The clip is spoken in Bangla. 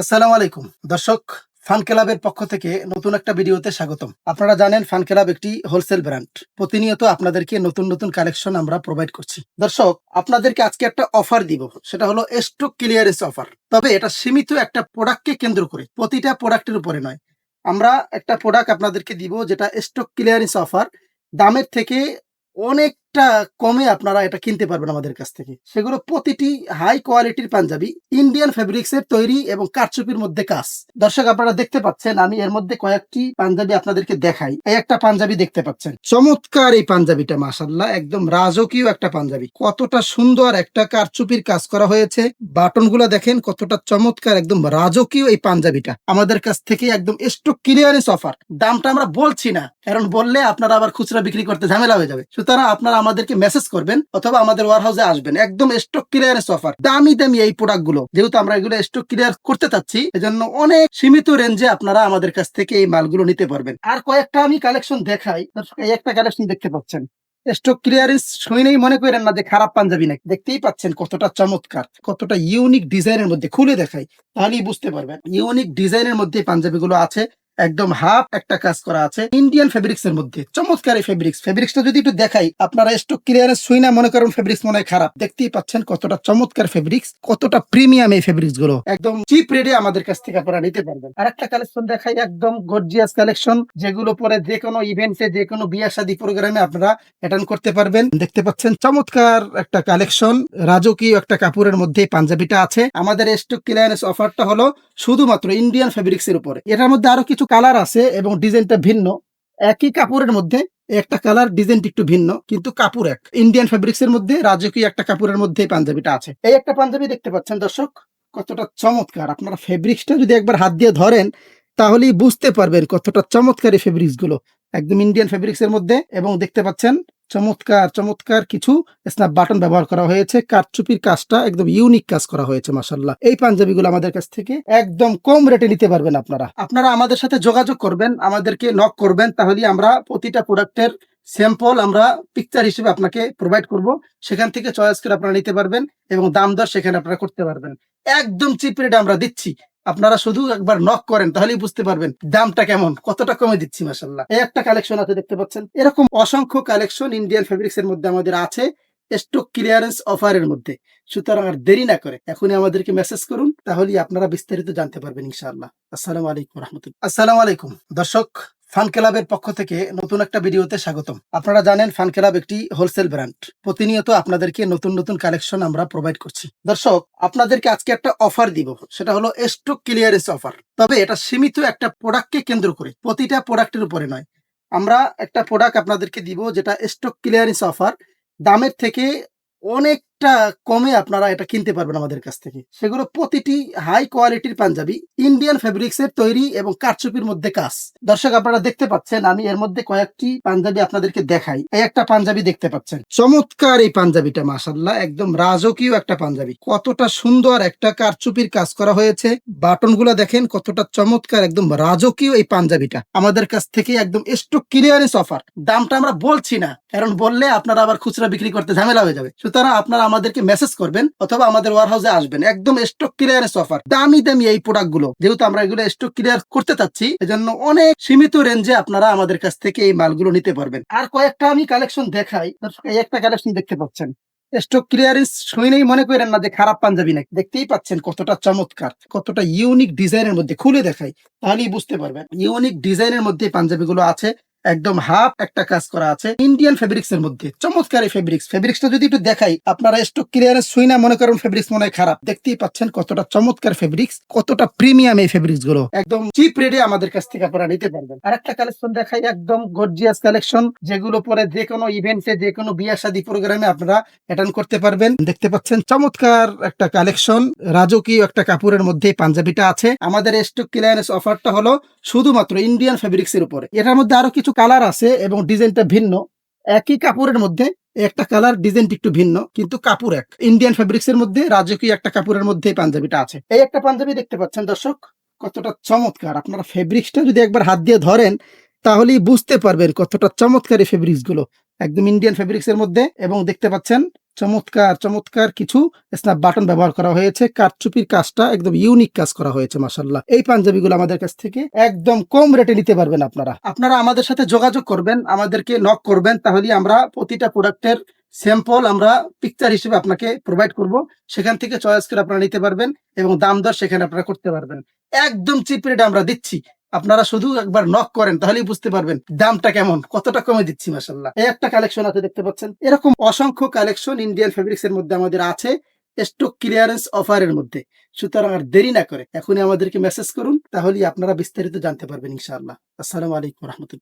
আসসালামু আলাইকুম। দর্শক, ফান ক্লাবের পক্ষ থেকে নতুন একটা ভিডিওতে স্বাগতম। আপনারা জানেন ফান ক্লাব একটি হোলসেল ব্র্যান্ড। প্রতিনিয়ত আপনাদেরকে নতুন নতুন কালেকশন আমরা প্রোভাইড করছি। দর্শক, আপনাদেরকে আজকে একটা অফার দিব। সেটা হলো স্টক ক্লিয়ারেন্স অফার তবে এটা সীমিত একটা প্রোডাক্টকে কেন্দ্র করে। প্রতিটা প্রোডাক্টের উপরে নয়। আমরা একটা প্রোডাক্ট আপনাদেরকে দিব যেটা স্টক ক্লিয়ারেন্স অফার দামের থেকে অনেকটা কমে আপনারা এটা কিনতে পারবেন আমাদের কাছ থেকে। সেগুলো প্রতিটি হাই কোয়ালিটির পাঞ্জাবি ইন্ডিয়ান ফেব্রিক্স এর তৈরি এবং কারচুপির মধ্যে কাজ। দর্শক, আপনারা দেখতে পাচ্ছেন, আমি এর মধ্যে কয়েকটি পাঞ্জাবি আপনাদেরকে দেখাই। এই একটা পাঞ্জাবি দেখতে পাচ্ছেন। চমৎকার এই পাঞ্জাবিটা মাসাল্লাহ একদম রাজকীয় একটা পাঞ্জাবি। কতটা সুন্দর একটা কারচুপির কাজ করা হয়েছে। বাটনগুলো দেখেন, কতটা চমৎকার, একদম রাজকীয় এই পাঞ্জাবিটা। আমাদের কাছ থেকে একদম স্টক ক্লিয়ারেন্স অফার দামটা আমরা বলছি না, কারণ বললে আপনারা আবার খুচরা বিক্রি করতে ঝামেলা হয়ে যাবে। সুতরাং আপনারা আমাদেরকে মেসেজ করবেন অথবা আমাদের ওয়ার হাউসে আসবেন। একদম স্টক ক্লিয়ারেন্স অফার দামি দামি এই প্রোডাক্টগুলো। যেহেতু আমরা এগুলো স্টক ক্লিয়ার করতে চাচ্ছি, এজন্য অনেক সীমিত রেঞ্জে আপনারা আমাদের কাছ থেকে এই মালগুলো নিতে পারবেন। আর কয়েকটা আমি কালেকশন দেখাই। একটা কালেকশন দেখতে পাচ্ছেন। স্টক ক্লিয়ারেন্স শুনেই মনে করেন না যে খারাপ পাঞ্জাবি নাকি। দেখতেই পাচ্ছেন কতটা চমৎকার, কতটা ইউনিক ডিজাইনের মধ্যে। খুলে দেখাই, তাহলেই বুঝতে পারবেন। ইউনিক ডিজাইনের মধ্যে পাঞ্জাবি গুলো আছে। একদম হাফ একটা কাজ করা আছে। ইন্ডিয়ান ফেব্রিক্স এর মধ্যে, চমৎকার এই ফেব্রিক্স ফেব্রিক্সটা যদি একটু দেখাই, আপনারা স্টক ক্লিয়ারেন্স শুই না, মনে করেন ফেব্রিক্স মনে খারাপ। দেখতেই পাচ্ছেন কতটা চমৎকার ফেব্রিক্স কতটা প্রিমিয়াম এই ফেব্রিক্সগুলো। একদম চিপ রেটে আমাদের কাছ থেকে আপনারা নিতে পারবেন। আর একটা কালেকশন দেখাই, একদম গর্জিয়াস কালেকশন যেগুলো পরে যে কোনো ইভেন্টে যে কোনো বিয়া শাদী প্রোগ্রামে আপনারা অ্যাটেন্ড করতে পারবেন। দেখতে পাচ্ছেন চমৎকার একটা কালেকশন রাজকীয় একটা কাপড়ের মধ্যে পাঞ্জাবিটা আছে। আমাদের স্টক ক্লিয়ারেন্স অফারটা হলো শুধুমাত্র ইন্ডিয়ান ফেব্রিক্স এর উপরে। এটার মধ্যে আরও কিছু কালার আছে এবং ডিজাইনটা ভিন্ন। একই কাপড়ের মধ্যে একটা কালার ডিজাইন একটু ভিন্ন, কিন্তু কাপড় এক। ইন্ডিয়ান ফেব্রিক্স এর মধ্যে রাজকীয় একটা কাপড়ের মধ্যে পাঞ্জাবিটা আছে। এই একটা পাঞ্জাবি দেখতে পাচ্ছেন দর্শক, কতটা চমৎকার। আপনারা ফেব্রিক্সটা যদি একবার হাত দিয়ে ধরেন, তাহলেই বুঝতে পারবেন কতটা চমৎকার এই ফেব্রিক্সগুলো। একদম ইন্ডিয়ান ফেব্রিক্স এর মধ্যে এবং দেখতে পাচ্ছেন চমৎকার চমৎকার কিছু স্ন্যাপ বাটন ব্যবহার করা হয়েছে। কারচুপির কাজটা একদম ইউনিক কাজ করা হয়েছে মাসাল্লাহ এই পাঞ্জাবিগুলো আমাদের কাছ থেকে একদম কম রেটে নিতে পারবেন আপনারা। আপনারা আমাদের সাথে যোগাযোগ করবেন, আমাদেরকে নক করবেন তাহলে আমরা প্রতিটা প্রোডাক্টের স্যাম্পল আমরা পিকচার হিসেবে আপনাকে প্রোভাইড করব। সেখান থেকে চয়েস করে আপনারা নিতে পারবেন এবং দাম দর সেখানে আপনারা করতে পারবেন। একদম চিপ রেটে আমরা দিচ্ছি। আপনারা শুধু একবার নক করেন, তাহলেই বুঝতে পারবেন দামটা কেমন, কতটা কমে দিচ্ছি মাসাল্লাহ এই একটা কালেকশন আছে, দেখতে পাচ্ছেন? এরকম অসংখ্য কালেকশন ইন্ডিয়ান ফেব্রিক্স এর মধ্যে আমাদের আছে স্টক ক্লিয়ারেন্স অফারের মধ্যে। সুতরাং আর দেরি না করে এখনই আমাদেরকে মেসেজ করুন, তাহলেই আপনারা বিস্তারিত জানতে পারবেন, ইনশাআল্লাহ। আসসালামু আলাইকুম রহমতুল্লাহ। আসসালামু আলাইকুম, দর্শক। ফান ক্লাবের পক্ষ থেকে নতুন একটা ভিডিওতে স্বাগতম। আপনারা জানেন, ফান ক্লাব একটি হোলসেল ব্র্যান্ড। প্রতিনিয়ত আপনাদেরকে নতুন নতুন কালেকশন আমরা প্রোভাইড করছি। দর্শক, আপনাদেরকে আজকে একটা অফার দিব। সেটা হলো স্টক ক্লিয়ারেন্স অফার তবে এটা সীমিত একটা প্রোডাক্টকে কেন্দ্র করে। প্রতিটা প্রোডাক্টের উপরে নয়। আমরা একটা প্রোডাক্ট আপনাদেরকে দিব যেটা স্টক ক্লিয়ারেন্স অফার দামের থেকে অনেকটা কমে আপনারা এটা কিনতে পারবেন আমাদের কাছ থেকে। সেগুলো প্রতিটি হাই কোয়ালিটির পাঞ্জাবি ইন্ডিয়ান ফেব্রিক্স এর তৈরি এবং কারচুপির মধ্যে কাজ। দর্শক, আপনারা দেখতে পাচ্ছেন, আমি এর মধ্যে কয়েকটি পাঞ্জাবি আপনাদেরকে দেখাই। এই একটা পাঞ্জাবি দেখতে পাচ্ছেন। চমৎকার এই পাঞ্জাবিটা মাসাল্লাহ একদম রাজকীয় একটা পাঞ্জাবি। কতটা সুন্দর একটা কারচুপির কাজ করা হয়েছে। বাটনগুলো দেখেন, কতটা চমৎকার, একদম রাজকীয় এই পাঞ্জাবিটা। আমাদের কাছ থেকে একদম স্টক ক্লিয়ারেন্স অফার দামটা আমরা বলছি না, কারণ বললে আপনারা আবার খুচরা বিক্রি করতে ঝামেলা হয়ে যাবে। সুতরাং আপনারা আমাদেরকে মেসেজ করবেন অথবা আমাদের ওয়ার হাউসে আসবেন। একদম স্টক ক্লিয়ারেন্স অফার দামি দামি এই প্রোডাক্টগুলো। যেহেতু আমরা এগুলো স্টক ক্লিয়ার করতে চাচ্ছি, এজন্য অনেক সীমিত রেঞ্জে আপনারা আমাদের কাছ থেকে এই মালগুলো নিতে পারবেন। আর কয়েকটা আমি কালেকশন দেখাই। এই একটা কালেকশন দেখতে পাচ্ছেন। স্টক ক্লিয়ারেন্স শুনেই মনে করেন না যে খারাপ পাঞ্জাবি নাকি। দেখতেই পাচ্ছেন কতটা চমৎকার, কতটা ইউনিক ডিজাইনের মধ্যে। খুলে দেখাই, তাহলেই বুঝতে পারবেন। ইউনিক ডিজাইনের মধ্যে পাঞ্জাবিগুলো আছে। একদম হাফ একটা কাজ করা আছে ইন্ডিয়ান ফেব্রিক্স এর মধ্যে। চমৎকার এই ফেব্রিক্স ফেব্রিক্সটা যদি একটু দেখাই, আপনারা স্টক ক্লিয়ারেন্স শুই না, মনে করেন ফেব্রিক্স মনে হয় খারাপ। দেখতেই পাচ্ছেন কতটা চমৎকার ফেব্রিক্স কতটা প্রিমিয়াম এই ফেব্রিক্সগুলো। একদম চিপ রেটে আমাদের কাছ থেকে আপনারা নিতে পারবেন। আর একটা কালেকশন দেখাই, একদম গর্জিয়াস কালেকশন যেগুলো পরে যে কোনো ইভেন্টে যে কোনো বিয়া শাদী প্রোগ্রামে আপনারা অ্যাটেন্ড করতে পারবেন। দেখতে পাচ্ছেন চমৎকার একটা কালেকশন রাজকীয় একটা কাপড়ের মধ্যে পাঞ্জাবিটা আছে। আমাদের স্টক ক্লিয়ারেন্স অফারটা হলো শুধুমাত্র ইন্ডিয়ান ফেব্রিক্স এর উপরে। এটার মধ্যে আরও কিছু কালার আছে এবং ডিজাইনটা ভিন্ন। একই কাপড়ের মধ্যে একটা কালার ডিজাইনটি একটু ভিন্ন, কিন্তু কাপড় এক। ইন্ডিয়ান ফেব্রিক্স এর মধ্যে রাজকীয় একটা কাপড়ের মধ্যে পাঞ্জাবিটা আছে। এই একটা পাঞ্জাবি দেখতে পাচ্ছেন দর্শক, কতটা চমৎকার। আপনারা ফেব্রিক্সটা যদি একবার হাত দিয়ে ধরেন, তাহলেই বুঝতে পারবেন কতটা চমৎকার এই ফেব্রিক্সগুলো একদম ইন্ডিয়ান ফেব্রিক্স এর মধ্যে এবং দেখতে পাচ্ছেন চমৎকার চমৎকার কিছু স্ন্যাপ বাটন ব্যবহার করা হয়েছে। কারচুপির কাজটা একদম ইউনিক কাজ করা হয়েছে মাসাল্লাহ এই পাঞ্জাবিগুলো আমাদের কাছ থেকে একদম কম রেটে নিতে পারবেন আপনারা। আপনারা আমাদের সাথে যোগাযোগ করবেন, আমাদেরকে নক করবেন তাহলে আমরা প্রতিটা প্রোডাক্টের স্যাম্পল আমরা পিকচার হিসেবে আপনাকে প্রোভাইড করব। সেখান থেকে চয়েস করে আপনারা নিতে পারবেন এবং দাম দর সেখানে আপনারা করতে পারবেন। একদম চিপ রেটে আমরা দিচ্ছি। আপনারা শুধু একবার নক করেন, তাহলেই বুঝতে পারবেন দামটা কেমন, কতটা কমে দিচ্ছি মাসাল্লাহ এই একটা কালেকশন আছে, দেখতে পাচ্ছেন? এরকম অসংখ্য কালেকশন ইন্ডিয়ান ফেব্রিক্স এর মধ্যে আমাদের আছে স্টক ক্লিয়ারেন্স অফারের মধ্যে। সুতরাং আর দেরি না করে এখনই আমাদেরকে মেসেজ করুন, তাহলেই আপনারা বিস্তারিত জানতে পারবেন, ইনশাআল্লাহ। আসসালামু আলাইকুম রহমতুল্লাহ।